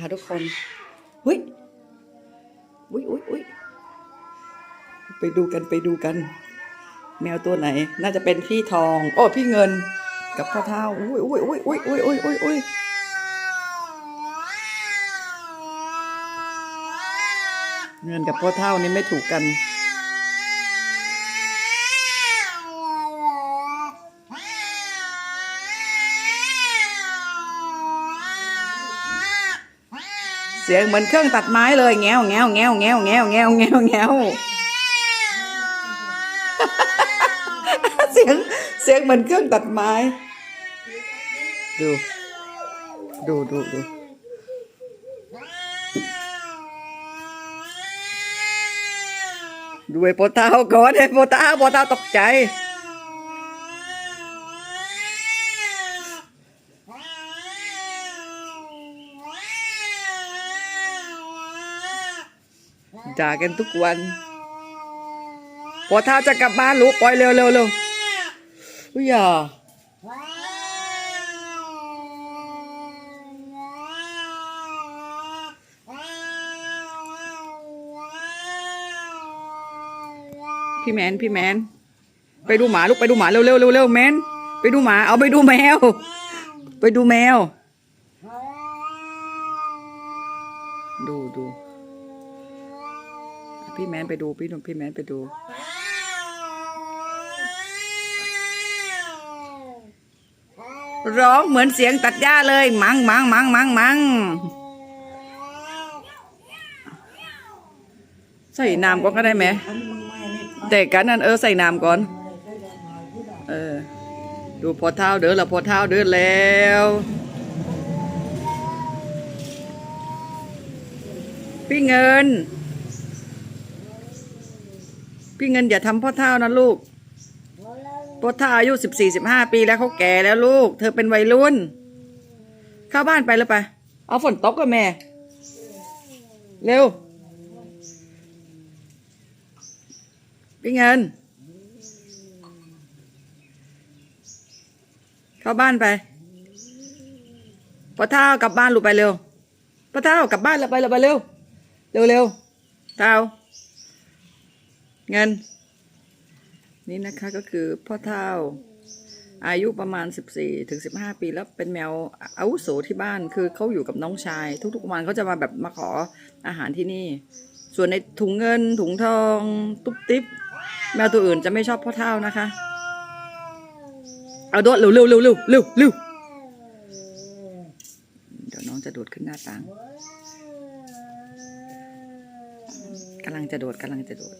ค่ะทุกคนหุ้ยอุ้ยอุ้ยอุ้ยไปดูกันไปดูกัน แมวตัวไหน น่าจะเป็นพี่ทอง โอ้พี่เงิน กับพ่อเท้าอุ้ยอุ้ยอุ้ยอุ้ยอุ้ยอุ้ยอุ้ยอุ้ยเงินกับพ่อเท่านี่ไม่ถูกกัน เสียงเหมือนเครื่องตัดไม้เลยแงวแงวแงวแงวแงวแงวแงวแงวเสียงเสียงเหมือนเครื่องตัดไม้ ดู ดูดูดูดูไอ้โปตาก่อนไอ้โปตาโปตาตกใจ ด่ากันทุกวัน พอท้าจะกลับบ้านลูกปล่อยเร็วเร็วเร็วอุ้ยอย่าพี่แมนพี่แมน ไปดูหมาลูกไปดูหมาเร็วเร็วเร็วเร็วแมนไปดูหมาเอาไปดูแมว ไปดูแมว ดูดู พี่แมนไปดูพี่หนุ่มพี่แมนไปดู ร้องเหมือนเสียงตัดหญ้าเลย มังมังมังมังมังใส่น้ำก่อนก็ได้ไหมแต่กันนั่นเออใส่น้ำก่อน เออ ดูพอเท้าเดินแล้วพอเท้าเดินแล้วพี่เงิน พี่เงินอย่าทำพ่อเท่านะลูก พ่อเท่าอายุสิบสี่สิบห้าปีแล้วเขาแก่แล้วลูก เธอเป็นวัยรุ่น เข้าบ้านไปแล้วไป เอาฝนตกกับแม่ เร็ว พี่เงิน เข้าบ้านไป พ่อเท่ากลับบ้านลูกไปเร็ว พ่อเท่ากลับบ้านแล้วไปแล้วไปเร็ว เร็วเร็วเท่า เงิน นี่นะคะก็คือพ่อเท่าอายุประมาณ 14ถึง15 ปีแล้วเป็นแมวอาวุโสที่บ้านคือเขาอยู่กับน้องชาย ทุกๆวันเขาจะมาแบบมาขออาหารที่นี่ ส่วนในถุงเงินถุงทอง ตุ๊บติ๊บแมวตัวอื่นจะไม่ชอบพ่อเท่านะคะ เอาโดดเร็วเร็วเร็วเร็วเร็วเร็วเดี๋ยวน้องจะโดดขึ้นหน้าต่างกำลังจะโดดกำลังจะโดด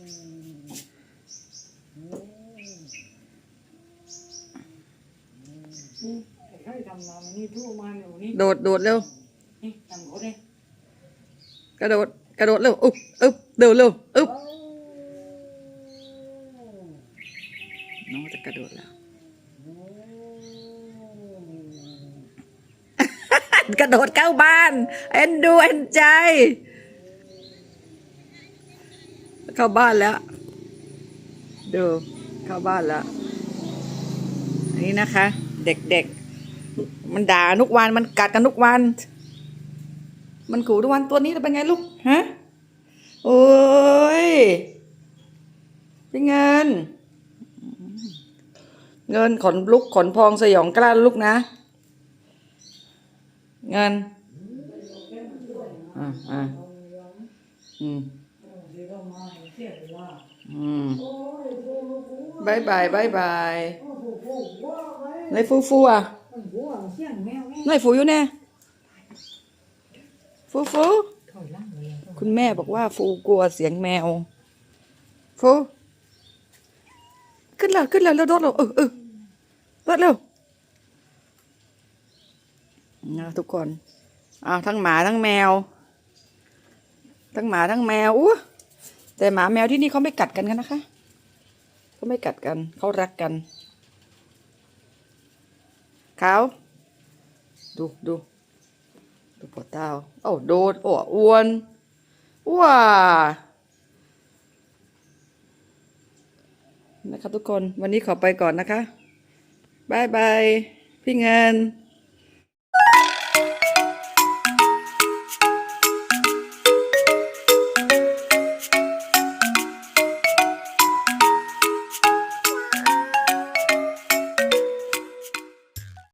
ใครทำมานี่ทั่วมาอยู่นี่โดดโดดเร็วนี่ทำเขาเนี่ยกระโดดกระโดดเร็วอึ๊บอึ๊บเร็วเร็วอึ๊บน้องจะกระโดดแล้ว กระโดดเข้าบ้านเอ็นดูเอ็นใจ เข้าบ้านแล้วดูเข้าบ้านแล้วนี่นะคะ เด็กๆ มันด่าทุกวันมันกัดกันทุกวัน มันขู่ทุกวันตัวนี้เป็นไงลูกฮะโอ้ยเป็นเงิน เงินขนลุกขนพองสยองกล้าลูกนะ เงินอ่าอ่าอืมอืมบายบายบายบาย โอ้โหโอ้โหว้าวไว้ในฟูฟูอะมันบัวเสียฟูอยู่แน่ฟูฟูคุณแม่บอกว่าฟูกลัวเสียงแมว ฟูขึ้นแล้วขึ้นแล้วแล้วโดดแล้วเออเออโดดเร็วนะทุกคนอ้าวทั้งหมาทั้งแมว ทั้งหมาทั้งแมวอู้แต่หมาแมวที่นี่เขาไม่กัดกันกันนะคะเขาไม่กัดกันเขารักกัน ขาดูดูดูปวดเท้าโอ้โดนโอ้อ้วนว้านะครับทุกคนวันนี้ขอไปก่อนนะคะบายบายพี่เงิน